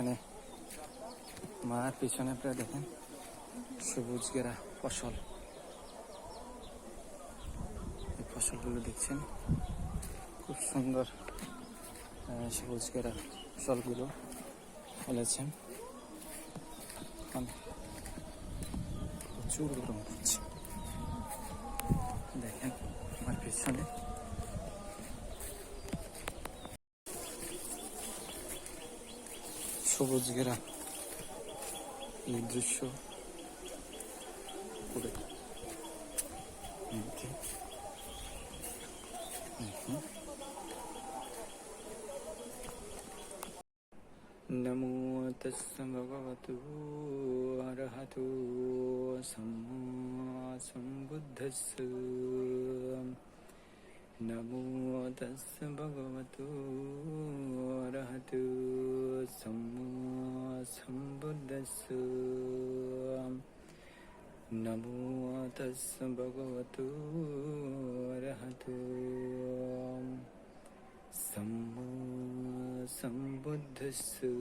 এখানে মার পিছনে প্রায় দেখেন সবুজ ঘেরা ফসল। এই ফসলগুলো দেখছেন? খুব সুন্দর সবুজ ঘেরা ফসলগুলো ফলেছেন। প্রচুর গরম হচ্ছে দেখেন আমার পিছনে। সবুজ ঘেরা। এই দৃশ্য করে নমো তস্স ভগবতু অরহতু সম্মা සම්බුද්දස්සු නමෝ තස් භගවතු අරහතු සම්මා සම්බුද්දස්සු